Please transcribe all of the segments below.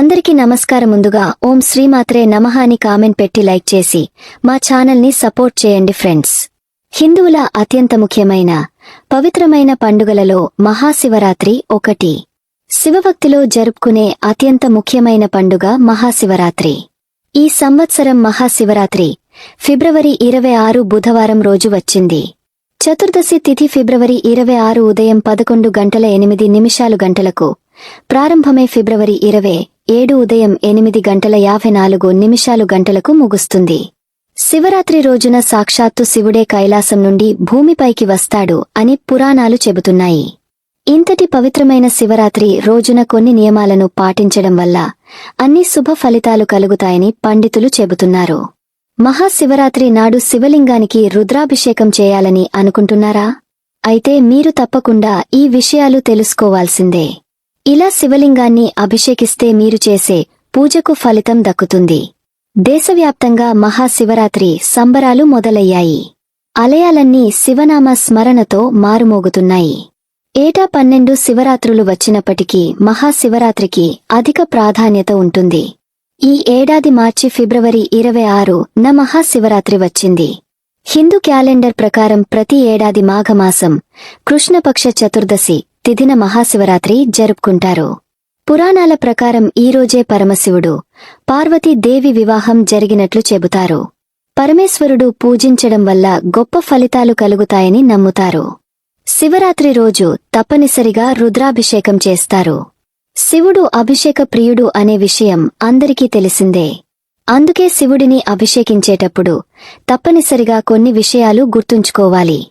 అందరికీ నమస్కారం ముందుగా ఓం శ్రీమాత్రే నమః అని కామెంట్ పెట్టి లైక్ చేసి మా ఛానల్ని సపోర్ట్ చేయండి ఫ్రెండ్స్. హిందువుల అత్యంత ముఖ్యమైన పవిత్రమైన పండుగలలో మహాశివరాత్రి ఒకటి. శివభక్తిలో జరుపుకునే అత్యంత ముఖ్యమైన పండుగ మహాశివరాత్రి. ఈ సంవత్సరం మహాశివరాత్రి ఫిబ్రవరి ఇరవై ఆరు బుధవారం రోజు వచ్చింది. చతుర్దశి తిథి ఫిబ్రవరి ఇరవై ఆరు ఉదయం పదకొండు గంటల ఎనిమిది నిమిషాలు గంటలకు ప్రారంభమై ఫిబ్రవరి ఇరవై ఏడు ఉదయం ఎనిమిది గంటల యాభై నాలుగు నిమిషాలు గంటలకు ముగుస్తుంది. శివరాత్రి రోజున సాక్షాత్తు శివుడే కైలాసం నుండి భూమిపైకి వస్తాడు అని పురాణాలు చెబుతున్నాయి. ఇంతటి పవిత్రమైన శివరాత్రి రోజున కొన్ని నియమాలను పాటించడం వల్ల అన్ని శుభ ఫలితాలు కలుగుతాయని పండితులు చెబుతున్నారు. మహాశివరాత్రి నాడు శివలింగానికి రుద్రాభిషేకం చేయాలని అనుకుంటున్నారా? అయితే మీరు తప్పకుండా ఈ విషయాలు తెలుసుకోవాల్సిందే. ఇలా శివలింగాన్ని అభిషేకిస్తే మీరు చేసే పూజకు ఫలితం దక్కుతుంది. దేశవ్యాప్తంగా మహాశివరాత్రి సంబరాలు మొదలయ్యాయి. ఆలయాలన్నీ శివనామ స్మరణతో మారుమోగుతున్నాయి. ఏటా పన్నెండు శివరాత్రులు వచ్చినప్పటికీ మహాశివరాత్రికి అధిక ప్రాధాన్యత ఉంటుంది. ఈ ఏడాది మార్చి ఫిబ్రవరి ఇరవై ఆరు న మహాశివరాత్రి వచ్చింది. హిందూ క్యాలెండర్ ప్రకారం ప్రతి ఏడాది మాఘమాసం కృష్ణపక్ష చతుర్దశి తిథిన మహాశివరాత్రి జరుపుకుంటారు. పురాణాల ప్రకారం ఈ రోజే పరమశివుడు పార్వతీదేవి వివాహం జరిగినట్లు చెబుతారు. పరమేశ్వరుడు పూజించడం వల్ల గొప్ప ఫలితాలు కలుగుతాయని నమ్ముతారు. శివరాత్రి రోజు తప్పనిసరిగా రుద్రాభిషేకం చేస్తారు. శివుడు అభిషేక ప్రియుడు అనే విషయం అందరికీ తెలిసిందే. అందుకే శివుడిని అభిషేకించేటప్పుడు తప్పనిసరిగా కొన్ని విషయాలు గుర్తుంచుకోవాలి.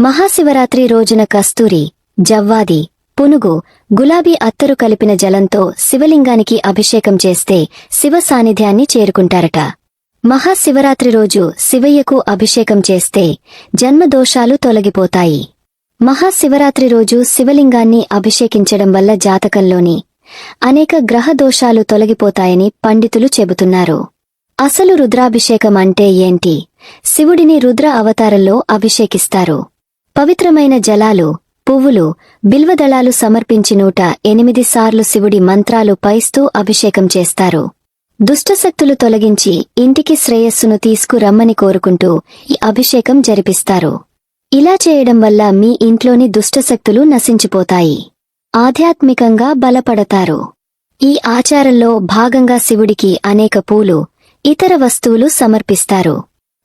మహాశివరాత్రి రోజున కస్తూరి జవ్వాది పునుగు గులాబీ అత్తరు కలిపిన జలంతో శివలింగానికి అభిషేకం చేస్తే శివ సాన్నిధ్యాన్ని చేరుకుంటారట. మహాశివరాత్రి రోజు శివయ్యకు అభిషేకం చేస్తే జన్మదోషాలు తొలగిపోతాయి. మహాశివరాత్రి రోజు శివలింగాన్ని అభిషేకించడం వల్ల జాతకంలోని అనేక గ్రహ దోషాలు తొలగిపోతాయని పండితులు చెబుతున్నారు. అసలు రుద్రాభిషేకం అంటే ఏంటి? శివుడిని రుద్ర అవతారంలో అభిషేకిస్తారు. పవిత్రమైన జలాలు పువ్వులు బిల్వదళాలు సమర్పించి నూట ఎనిమిది సార్లు శివుడి మంత్రాలు పైస్తూ అభిషేకం చేస్తారు. దుష్టశక్తులు తొలగించి ఇంటికి శ్రేయస్సును తీసుకురమ్మని కోరుకుంటూ ఈ అభిషేకం జరిపిస్తారు. ఇలా చేయడం వల్ల మీ ఇంట్లోని దుష్టశక్తులు నశించిపోతాయి. ఆధ్యాత్మికంగా బలపడతారు. ఈ ఆచారంలో భాగంగా శివుడికి అనేక పూలు ఇతర వస్తువులు సమర్పిస్తారు.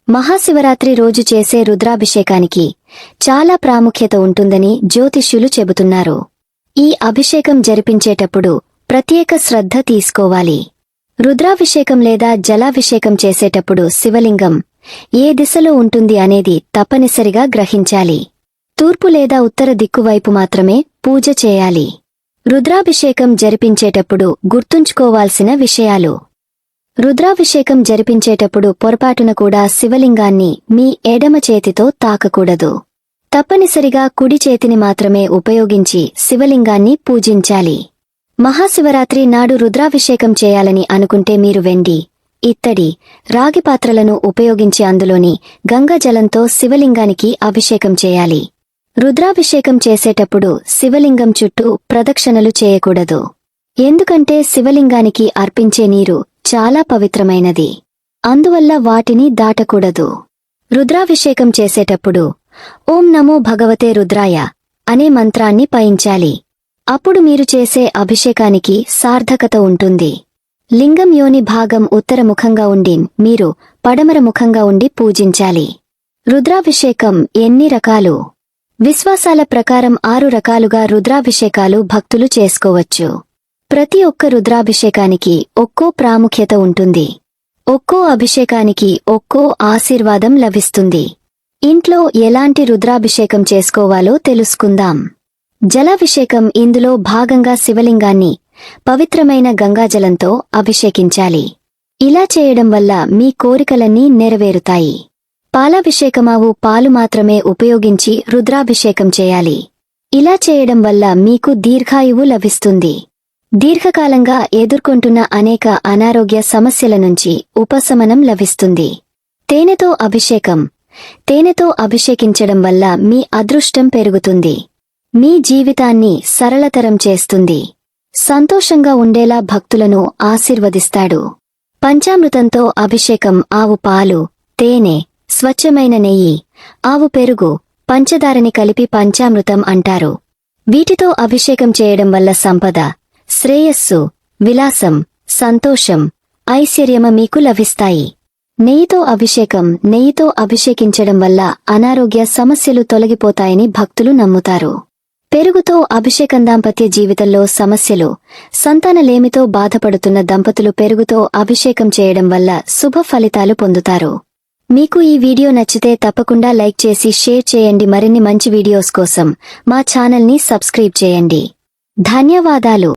మహాశివరాత్రి రోజు చేసే రుద్రాభిషేకానికి చాలా ప్రాముఖ్యత ఉంటుందని జ్యోతిష్యులు చెబుతున్నారు. ఈ అభిషేకం జరిపించేటప్పుడు ప్రత్యేక శ్రద్ధ తీసుకోవాలి. రుద్రాభిషేకం లేదా జలాభిషేకం చేసేటప్పుడు శివలింగం ఏ దిశలో ఉంటుంది అనేది తప్పనిసరిగా గ్రహించాలి. తూర్పు లేదా ఉత్తర దిక్కువైపు మాత్రమే పూజ చేయాలి. రుద్రాభిషేకం జరిపించేటప్పుడు గుర్తుంచుకోవాల్సిన విషయాలు రుద్రాభిషేకం జరిపించేటప్పుడు పొరపాటున కూడా శివలింగాన్ని మీ ఎడమ చేతితో తాకకూడదు. తప్పనిసరిగా కుడి చేతిని మాత్రమే ఉపయోగించి శివలింగాన్ని పూజించాలి. మహాశివరాత్రి నాడు రుద్రాభిషేకం చేయాలని అనుకుంటే మీరు వెండి ఇత్తడి రాగి పాత్రలను ఉపయోగించి అందులోని గంగాజలంతో శివలింగానికి అభిషేకం చేయాలి. రుద్రాభిషేకం చేసేటప్పుడు శివలింగం చుట్టూ ప్రదక్షిణలు చేయకూడదు. ఎందుకంటే శివలింగానికి అర్పించే నీరు చాలా పవిత్రమైనది. అందువల్ల వాటిని దాటకూడదు. రుద్రాభిషేకం చేసేటప్పుడు ఓం నమో భగవతే రుద్రాయ అనే మంత్రాన్ని పయించాలి. అప్పుడు మీరు చేసే అభిషేకానికి సార్థకత ఉంటుంది. లింగం యోని భాగం ఉత్తర ముఖంగా ఉండి మీరు పడమర ముఖంగా ఉండి పూజించాలి. రుద్రాభిషేకం ఎన్ని రకాలు? విశ్వాసాల ప్రకారం ఆరు రకాలుగా రుద్రాభిషేకాలు భక్తులు చేసుకోవచ్చు. ప్రతి ఒక్క రుద్రాభిషేకానికి ఒక్కో ప్రాముఖ్యత ఉంటుంది. ఒక్కో అభిషేకానికి ఒక్కో ఆశీర్వాదం లభిస్తుంది. ఇంట్లో ఎలాంటి రుద్రాభిషేకం చేసుకోవాలో తెలుసుకుందాం. జలాభిషేకం ఇందులో భాగంగా శివలింగాన్ని పవిత్రమైన గంగాజలంతో అభిషేకించాలి. ఇలా చేయడం వల్ల మీ కోరికలన్నీ నెరవేరుతాయి. పాలాభిషేకమావు పాలు మాత్రమే ఉపయోగించి రుద్రాభిషేకం చేయాలి. ఇలా చేయడం వల్ల మీకు దీర్ఘాయువు లభిస్తుంది. దీర్ఘకాలంగా ఎదుర్కొంటున్న అనేక అనారోగ్య సమస్యల నుంచి ఉపశమనం లభిస్తుంది. తేనెతో అభిషేకం. తేనెతో అభిషేకించడం వల్ల మీ అదృష్టం పెరుగుతుంది. మీ జీవితాన్ని సరళతరం చేస్తుంది. సంతోషంగా ఉండేలా భక్తులను ఆశీర్వదిస్తాడు. పంచామృతంతో అభిషేకం ఆవు పాలు తేనె స్వచ్ఛమైన నెయ్యి ఆవు పెరుగు పంచదారని కలిపి పంచామృతం అంటారు. వీటితో అభిషేకం చేయడం వల్ల సంపద శ్రేయస్సు విలాసం సంతోషం ఐశ్వర్యమ మీకు లభిస్తాయి. నెయ్యితో అభిషేకం నెయ్యితో అభిషేకించడం వల్ల అనారోగ్య సమస్యలు తొలగిపోతాయని భక్తులు నమ్ముతారు. పెరుగుతో అభిషేకం దాంపత్య జీవితంలో సమస్యలు సంతానలేమితో బాధపడుతున్న దంపతులు పెరుగుతో అభిషేకం చేయడం వల్ల శుభ ఫలితాలు పొందుతారు. మీకు ఈ వీడియో నచ్చితే తప్పకుండా లైక్ చేసి షేర్ చేయండి. మరిన్ని మంచి వీడియోస్ కోసం మా ఛానల్ని సబ్స్క్రైబ్ చేయండి. ధన్యవాదాలు.